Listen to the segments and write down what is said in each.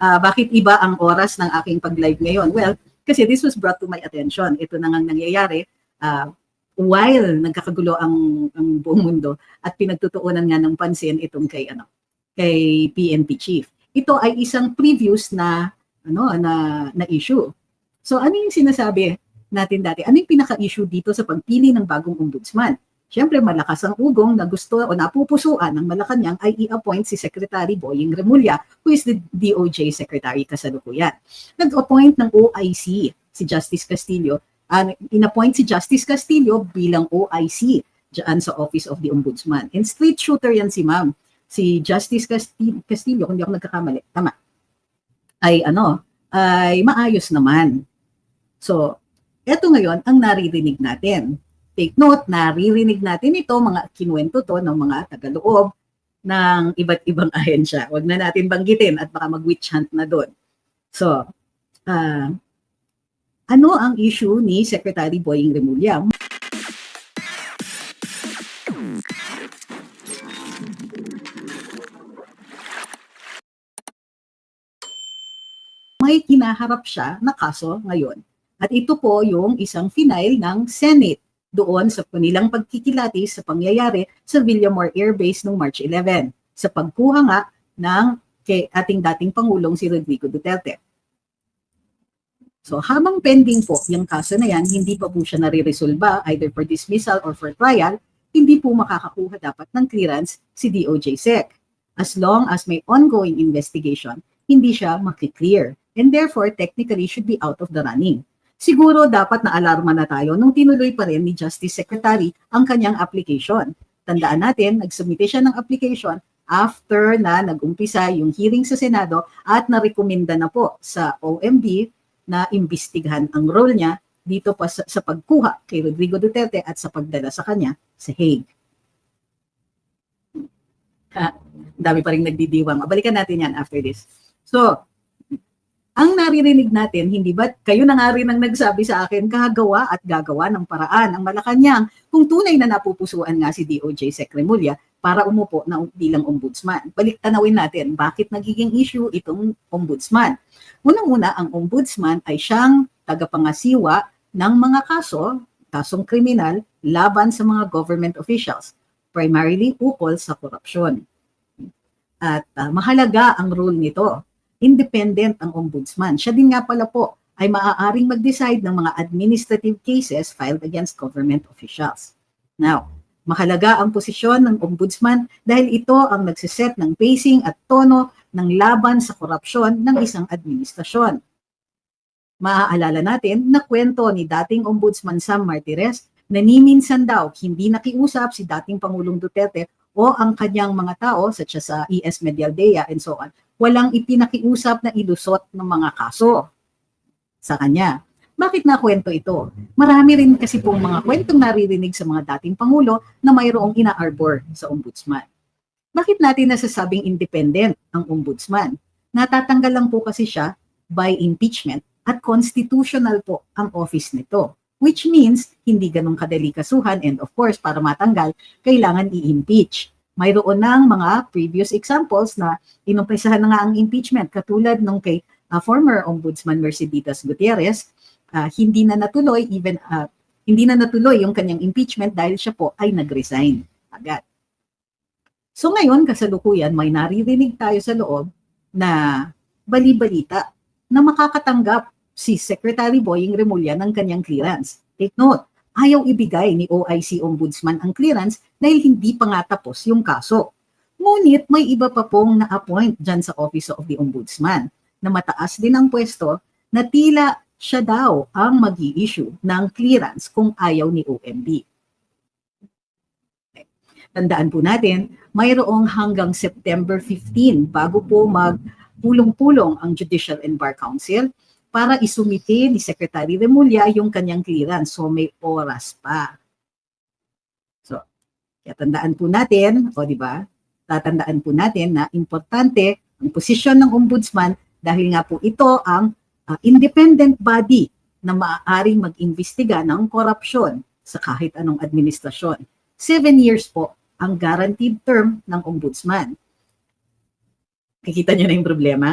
Ah, bakit iba ang oras ng aking pag-live ngayon? Well, kasi this was brought to my attention. Ito na nga nangyayari ah, while nagkakagulo ang, ang buong mundo at pinagtutuunan nga ng pansin itong kay ano kay PNP chief. Ito ay isang previous na ano na na issue. So ano yung sinasabi natin dati? Ano yung pinaka-issue dito sa pagpili ng bagong ombudsman? Siyempre, malakas ang ugong na gusto o napupusuan ng Malacanang ay i-appoint si Secretary Boying Remulla, who is the DOJ Secretary kasalukuyan. Nag-appoint ng OIC si Justice Castillo, uh, in-appoint si Justice Castillo bilang OIC dyan sa Office of the Ombudsman. And straight shooter yan si ma'am. Si Justice Casti- Castillo, kung di ako nagkakamali, tama, ay ano, ay maayos naman. So, eto ngayon ang naririnig natin take note, naririnig natin ito, mga kinuwento to ng mga tagaloob ng iba't ibang ahensya. Huwag na natin banggitin at baka mag-witch hunt na doon. So, ah, ano ang issue ni Secretary Boying Remulla? May kinaharap siya na kaso ngayon. At ito po yung isang final ng Senate doon sa kanilang pagkikilati sa pangyayari sa Villamor Air Base noong March 11 sa pagkuha nga ng kay ating dating Pangulong si Rodrigo Duterte. So habang pending po yung kaso na yan, hindi pa po siya nare-resolba either for dismissal or for trial, hindi po makakakuha dapat ng clearance si DOJ SEC. As long as may ongoing investigation, hindi siya makiklear and therefore technically should be out of the running siguro dapat na alarma na tayo nung tinuloy pa rin ni Justice Secretary ang kanyang application. Tandaan natin, nagsumite siya ng application after na nag-umpisa yung hearing sa Senado at narekomenda na po sa OMB na imbestigahan ang role niya dito pa sa, sa pagkuha kay Rodrigo Duterte at sa pagdala sa kanya sa Hague. Ha, dami pa rin nagdidiwang. Balikan natin yan after this. So, ang naririnig natin, hindi ba, kayo na nga rin ang nagsabi sa akin, gagawa at gagawa ng paraan ang Malacanang kung tunay na napupusuan nga si DOJ Sec Remulla para umupo na bilang ombudsman. Balik tanawin natin, bakit nagiging issue itong ombudsman? Unang-una, ang ombudsman ay siyang tagapangasiwa ng mga kaso, kasong kriminal, laban sa mga government officials, primarily ukol sa korupsyon. At uh, mahalaga ang role nito independent ang ombudsman. Siya din nga pala po ay maaaring mag-decide ng mga administrative cases filed against government officials. Now, mahalaga ang posisyon ng ombudsman dahil ito ang nagsiset ng pacing at tono ng laban sa korupsyon ng isang administrasyon. Maaalala natin na kwento ni dating ombudsman Sam Martires na niminsan daw hindi nakiusap si dating Pangulong Duterte o ang kanyang mga tao such as uh, ES Medialdea and so on walang ipinakiusap na ilusot ng mga kaso sa kanya. Bakit na kwento ito? Marami rin kasi pong mga kwentong naririnig sa mga dating Pangulo na mayroong ina-arbor sa ombudsman. Bakit natin nasasabing independent ang ombudsman? Natatanggal lang po kasi siya by impeachment at constitutional po ang office nito. Which means, hindi ganun kadali kasuhan and of course, para matanggal, kailangan i-impeach mayroon ng mga previous examples na inumpisahan na nga ang impeachment katulad nung kay uh, former Ombudsman Mercedes Gutierrez, uh, hindi na natuloy even uh, hindi na natuloy yung kanyang impeachment dahil siya po ay nag-resign agad. So ngayon, kasalukuyan, may naririnig tayo sa loob na bali-balita na makakatanggap si Secretary Boying Remulla ng kanyang clearance. Take note, ayaw ibigay ni OIC Ombudsman ang clearance dahil hindi pa nga tapos yung kaso. Ngunit may iba pa pong na-appoint dyan sa Office of the Ombudsman na mataas din ang pwesto na tila siya daw ang mag issue ng clearance kung ayaw ni OMB. Tandaan po natin, mayroong hanggang September 15 bago po magpulong-pulong ang Judicial and Bar Council para isumite ni Secretary Remulla yung kanyang clearance. So may oras pa. So, kaya tandaan po natin, o di ba? Tatandaan po natin na importante ang posisyon ng ombudsman dahil nga po ito ang uh, independent body na maaaring mag-imbestiga ng korupsyon sa kahit anong administrasyon. Seven years po ang guaranteed term ng ombudsman. Kikita niyo na yung problema?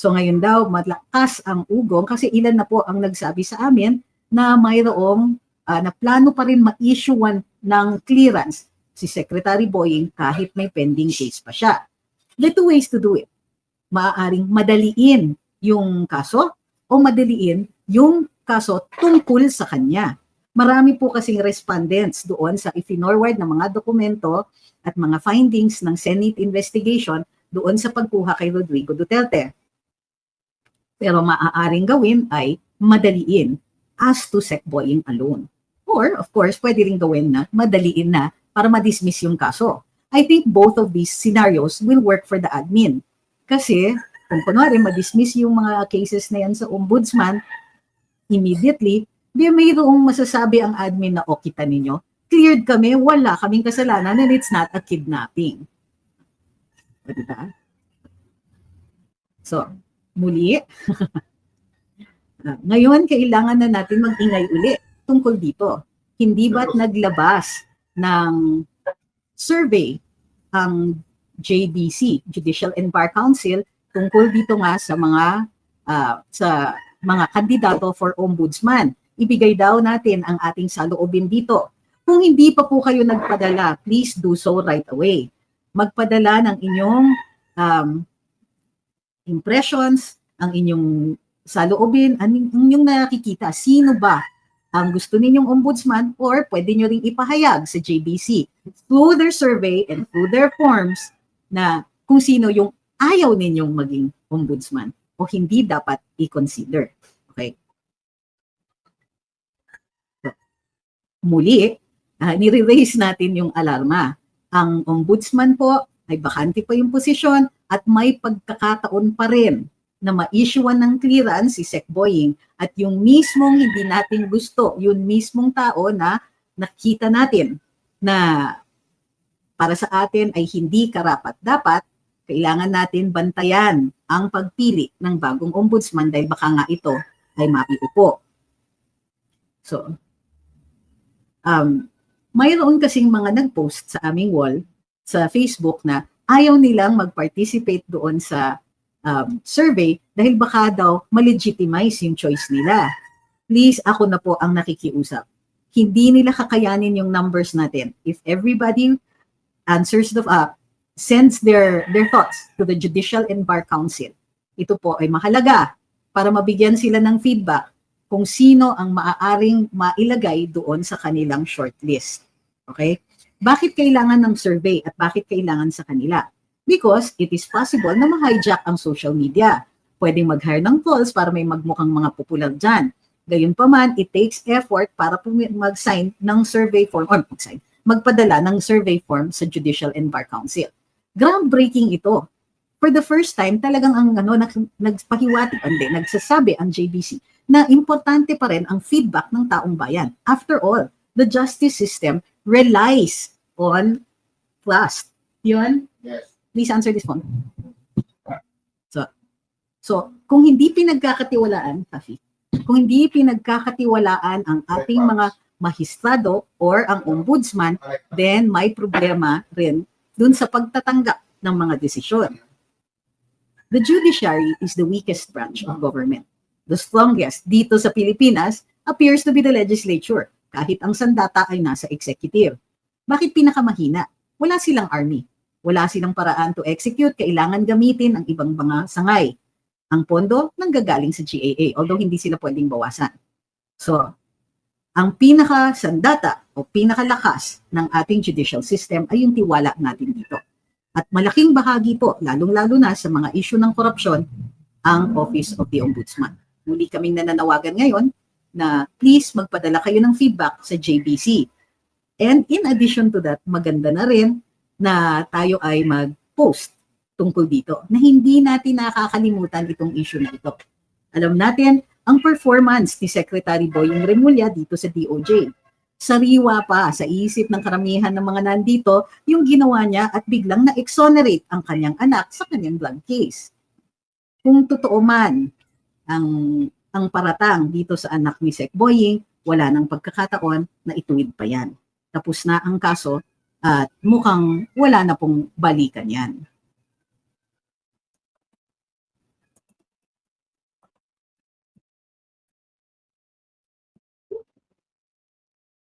So ngayon daw, malakas ang ugong kasi ilan na po ang nagsabi sa amin na mayroong ah, na plano pa rin ma-issuean ng clearance si Secretary Boying kahit may pending case pa siya. The two ways to do it. Maaaring madaliin yung kaso o madaliin yung kaso tungkol sa kanya. Marami po kasing respondents doon sa ifinorward ng mga dokumento at mga findings ng Senate investigation doon sa pagkuha kay Rodrigo Duterte. Pero maaaring gawin ay madaliin as to Secboying alone. Or, of course, pwede rin gawin na madaliin na para ma-dismiss yung kaso. I think both of these scenarios will work for the admin. Kasi, kung kunwari ma-dismiss yung mga cases na yan sa ombudsman, immediately, di mayroong masasabi ang admin na, o kita ninyo, cleared kami, wala kaming kasalanan, and it's not a kidnapping. O, diba? So, muli, ah, ngayon kailangan na natin mag-ingay uli tungkol dito. Hindi ba't naglabas ng survey ang JDC, Judicial and Bar Council, tungkol dito nga sa mga ah, sa mga kandidato for ombudsman. Ibigay daw natin ang ating saloobin dito. Kung hindi pa po kayo nagpadala, please do so right away. Magpadala ng inyong um, impressions, ang inyong saloobin, ang inyong nakikita. Sino ba ang gusto ninyong ombudsman or pwede nyo ring ipahayag sa JBC through their survey and through their forms na kung sino yung ayaw ninyong maging ombudsman o hindi dapat i-consider. Okay? Muli, uh, nire-raise natin yung alarma. Ang ombudsman po ay bakante pa yung posisyon at may pagkakataon pa rin na ma-issuean ng clearance si Sec Boying at yung mismong hindi natin gusto, yung mismong tao na nakita natin na para sa atin ay hindi karapat dapat, kailangan natin bantayan ang pagpili ng bagong ombudsman dahil baka nga ito ay mapiupo. So, um, mayroon kasing mga nag-post sa aming wall sa Facebook na ayaw nilang mag-participate doon sa um, survey dahil baka daw malegitimize yung choice nila. Please, ako na po ang nakikiusap. Hindi nila kakayanin yung numbers natin. If everybody answers the, uh, sends their, their thoughts to the Judicial and Bar Council, ito po ay mahalaga para mabigyan sila ng feedback kung sino ang maaaring mailagay doon sa kanilang shortlist. Okay? Bakit kailangan ng survey at bakit kailangan sa kanila? Because it is possible na ma-hijack ang social media. Pwedeng mag-hire ng trolls para may magmukhang mga popular dyan. Gayunpaman, it takes effort para mag-sign ng survey form or mag-sign, magpadala ng survey form sa Judicial and Bar Council. Groundbreaking ito. For the first time, talagang ang ano, nag, nagpahiwati, hindi, nagsasabi ang JBC na importante pa rin ang feedback ng taong bayan. After all, the justice system relies on trust. Yun? Yes. Please answer this phone. So, so kung hindi pinagkakatiwalaan, Tafi, kung hindi pinagkakatiwalaan ang ating mga mahistrado or ang ombudsman, then may problema rin dun sa pagtatanggap ng mga desisyon. The judiciary is the weakest branch of government. The strongest dito sa Pilipinas appears to be the legislature, kahit ang sandata ay nasa executive. Bakit pinakamahina? Wala silang army. Wala silang paraan to execute, kailangan gamitin ang ibang mga sangay. Ang pondo nanggagaling sa GAA, although hindi sila pwedeng bawasan. So, ang pinaka sandata o pinakalakas ng ating judicial system ay yung tiwala natin dito. At malaking bahagi po, lalong-lalo na sa mga issue ng korupsyon, ang Office of the Ombudsman. Muli kaming nananawagan ngayon na please magpadala kayo ng feedback sa JBC. And in addition to that, maganda na rin na tayo ay mag-post tungkol dito na hindi natin nakakalimutan itong issue na ito. Alam natin ang performance ni Secretary Boying Remulla dito sa DOJ. Sariwa pa sa isip ng karamihan ng mga nandito yung ginawa niya at biglang na-exonerate ang kanyang anak sa kanyang drug case. Kung totoo man ang ang paratang dito sa anak ni Sec Boying, wala nang pagkakataon na ituwid pa yan. Tapos na ang kaso at mukhang wala na pong balikan yan.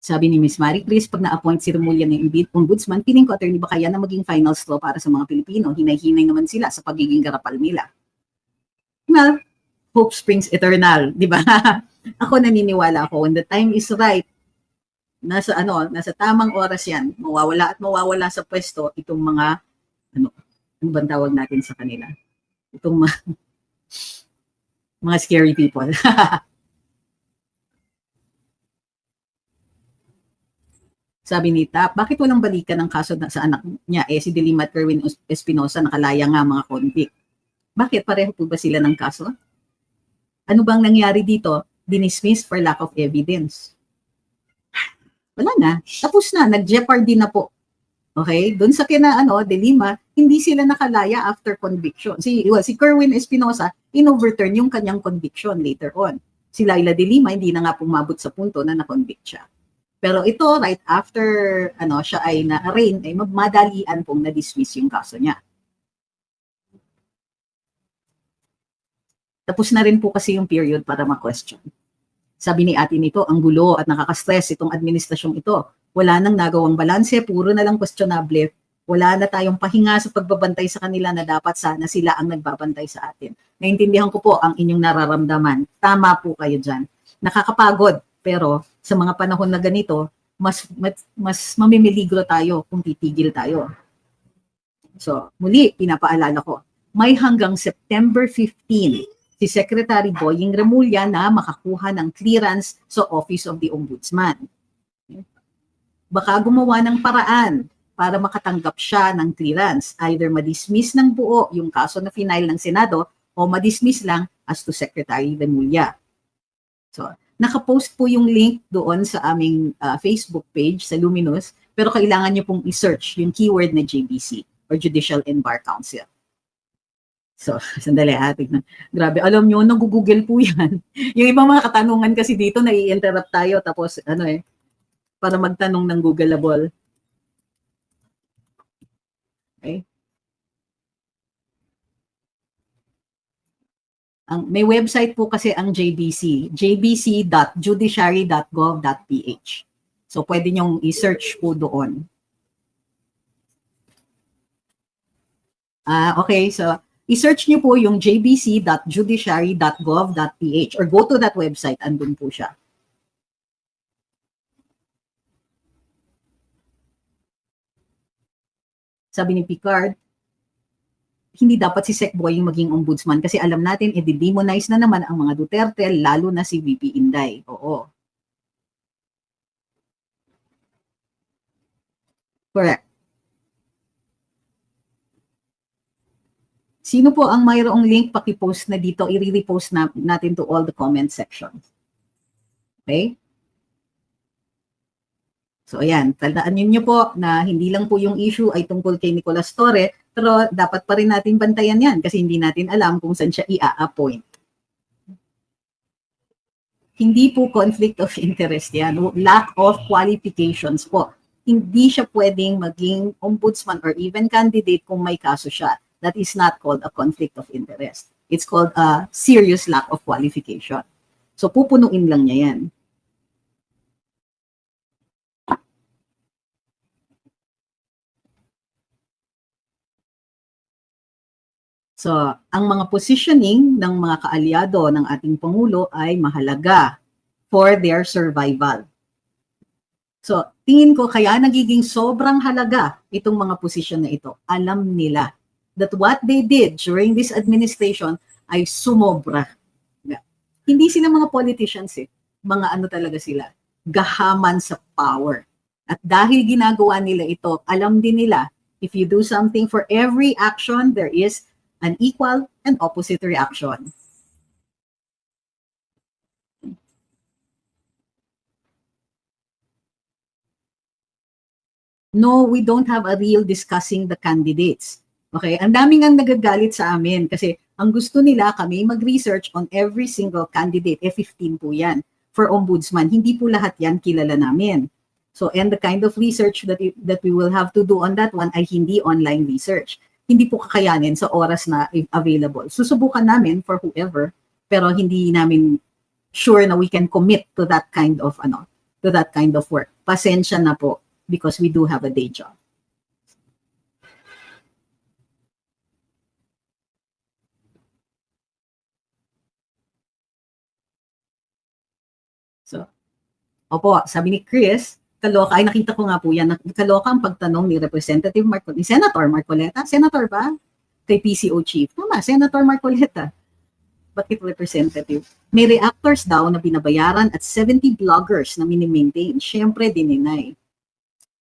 Sabi ni Ms. Marie Chris, pag na-appoint si Romulia ng ombudsman, piling ko attorney ba kaya na maging final straw para sa mga Pilipino? Hinay-hinay naman sila sa pagiging garapal nila. Well, hope springs eternal, di ba? ako naniniwala ako, when the time is right, nasa ano, nasa tamang oras yan, mawawala at mawawala sa pwesto itong mga, ano, ano bang tawag natin sa kanila? Itong mga, mga scary people. Sabi ni Tap, bakit walang balikan ng kaso na, sa anak niya? Eh, si Dilima Kerwin Espinosa nakalaya nga mga convict. Bakit? Pareho po ba sila ng kaso? Ano bang nangyari dito? Dinismiss for lack of evidence. Wala na. Tapos na. Nag-jeopardy na po. Okay? Doon sa kina, ano, Dilima, hindi sila nakalaya after conviction. Si, well, si Kerwin Espinosa, in-overturn yung kanyang conviction later on. Si Laila de Lima, hindi na nga pumabot sa punto na na-convict siya. Pero ito, right after ano siya ay na-arraign, ay madalian pong na-dismiss yung kaso niya. Tapos na rin po kasi yung period para ma-question. Sabi ni ate nito, ang gulo at nakaka-stress itong administrasyong ito. Wala nang nagawang balanse, puro na lang questionable. Wala na tayong pahinga sa pagbabantay sa kanila na dapat sana sila ang nagbabantay sa atin. Naintindihan ko po ang inyong nararamdaman. Tama po kayo dyan. Nakakapagod, pero sa mga panahon na ganito, mas, mas, mas mamimiligro tayo kung titigil tayo. So, muli, pinapaalala ko, may hanggang September 15 si Secretary Boying Remulla na makakuha ng clearance sa Office of the Ombudsman. Baka gumawa ng paraan para makatanggap siya ng clearance. Either madismiss ng buo yung kaso na final ng Senado o madismiss lang as to Secretary Remulla. So, nakapost po yung link doon sa aming uh, Facebook page sa Luminous, pero kailangan nyo pong i-search yung keyword na JBC or Judicial and Bar Council. So, sandali ha, tignan. Grabe, alam nyo, nag-google po yan. yung ibang mga katanungan kasi dito, nai-interrupt tayo, tapos ano eh, para magtanong ng Googleable. Okay? ang may website po kasi ang JBC, jbc.judiciary.gov.ph. So pwede niyong i-search po doon. Ah, okay, so i-search niyo po yung jbc.judiciary.gov.ph or go to that website, andun po siya. Sabi ni Picard, hindi dapat si Sec Boy yung maging ombudsman kasi alam natin, i-demonize na naman ang mga Duterte, lalo na si VP Inday. Oo. Correct. Sino po ang mayroong link, pakipost na dito, i-repost na, natin to all the comment sections. Okay? So ayan, tandaan niyo po na hindi lang po yung issue ay tungkol kay Nicolas Torre, pero dapat pa rin natin bantayan yan kasi hindi natin alam kung saan siya i-appoint. Hindi po conflict of interest yan. Lack of qualifications po. Hindi siya pwedeng maging ombudsman or even candidate kung may kaso siya. That is not called a conflict of interest. It's called a serious lack of qualification. So pupunuin lang niya yan. So, ang mga positioning ng mga kaalyado ng ating Pangulo ay mahalaga for their survival. So, tingin ko kaya nagiging sobrang halaga itong mga posisyon na ito. Alam nila that what they did during this administration ay sumobra. Hindi sila mga politicians eh. Mga ano talaga sila. Gahaman sa power. At dahil ginagawa nila ito, alam din nila, if you do something for every action, there is an equal and opposite reaction. No, we don't have a real discussing the candidates. Okay, ang daming ang nagagalit sa amin kasi ang gusto nila kami mag-research on every single candidate. Eh, 15 po yan for ombudsman. Hindi po lahat yan kilala namin. So, and the kind of research that, we, that we will have to do on that one ay hindi online research hindi po kakayanin sa oras na available. Susubukan namin for whoever, pero hindi namin sure na we can commit to that kind of ano, to that kind of work. pasensya na po because we do have a day job. So, opo, sabi ni Chris, kaloka, ay nakita ko nga po yan, kaloka ang pagtanong ni Representative Marco, ni Senator Marcoleta. Senator ba? Kay PCO Chief. Tama, Senator Marcoleta. Bakit representative? May reactors daw na binabayaran at 70 bloggers na minimaintain. Siyempre, dininay.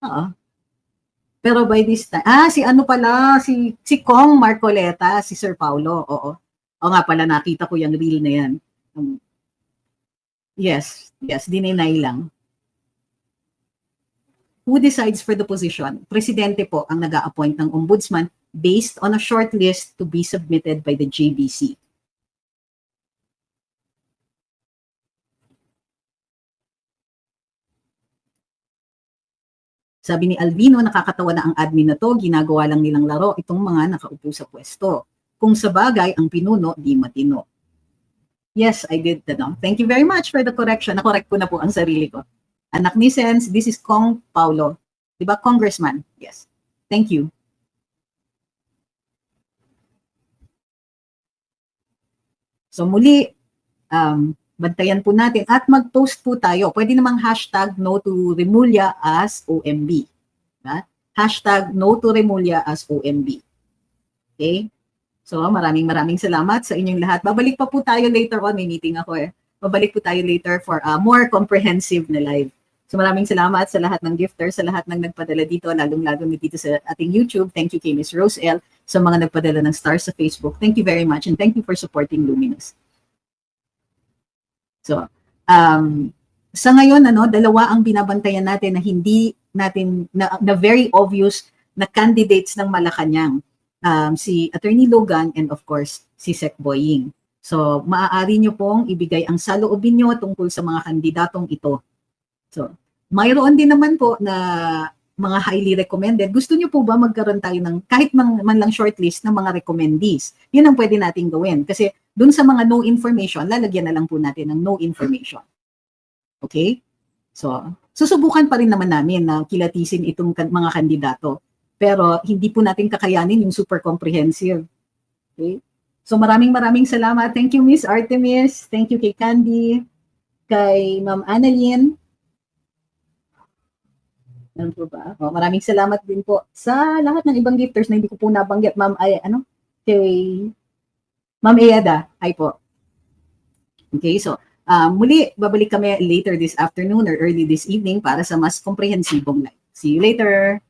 Oo. Pero by this time, ah, si ano pala, si, si Kong Marcoleta, si Sir Paulo, oo. O nga pala, nakita ko yung reel na yan. Yes, yes, dininay lang. Who decides for the position? Presidente po ang nag appoint ng ombudsman based on a short list to be submitted by the JBC. Sabi ni Alvino, nakakatawa na ang admin na to, ginagawa lang nilang laro itong mga nakaupo sa pwesto. Kung sa bagay, ang pinuno, di matino. Yes, I did. Ano. Thank you very much for the correction. Nakorek ko na po ang sarili ko. Anak ni Sense, this is Kong Paulo. Diba, Congressman? Yes. Thank you. So muli, um, bantayan po natin at mag-post po tayo. Pwede namang hashtag no to Remulla as OMB. Ha? Hashtag no to Remulla as OMB. Okay? So maraming maraming salamat sa inyong lahat. Babalik pa po tayo later on. May meeting ako eh. Babalik po tayo later for a more comprehensive na live. So maraming salamat sa lahat ng gifters, sa lahat ng nagpadala dito, lalong-lalo na dito sa ating YouTube. Thank you kay Miss Rose L. Sa mga nagpadala ng stars sa Facebook. Thank you very much and thank you for supporting Luminous. So, um, sa ngayon, ano, dalawa ang binabantayan natin na hindi natin, na, na very obvious na candidates ng Malacanang. Um, si Attorney Logan and of course, si Sec Boying. So, maaari nyo pong ibigay ang saloobin nyo tungkol sa mga kandidatong ito. So, mayroon din naman po na mga highly recommended. Gusto nyo po ba magkaroon tayo ng kahit man, man lang shortlist ng mga recommendees? Yun ang pwede nating gawin. Kasi dun sa mga no information, lalagyan na lang po natin ng no information. Okay? So, susubukan pa rin naman namin na kilatisin itong kan- mga kandidato. Pero hindi po natin kakayanin yung super comprehensive. Okay? So maraming maraming salamat. Thank you Miss Artemis. Thank you kay Candy. Kay Ma'am Annalyn. Ano po ba? Oh, maraming salamat din po sa lahat ng ibang gifters na hindi ko po nabanggit. Ma'am, ay, ano? Kay Ma'am Eyada. Ay po. Okay, so uh, muli, babalik kami later this afternoon or early this evening para sa mas komprehensibong live. See you later!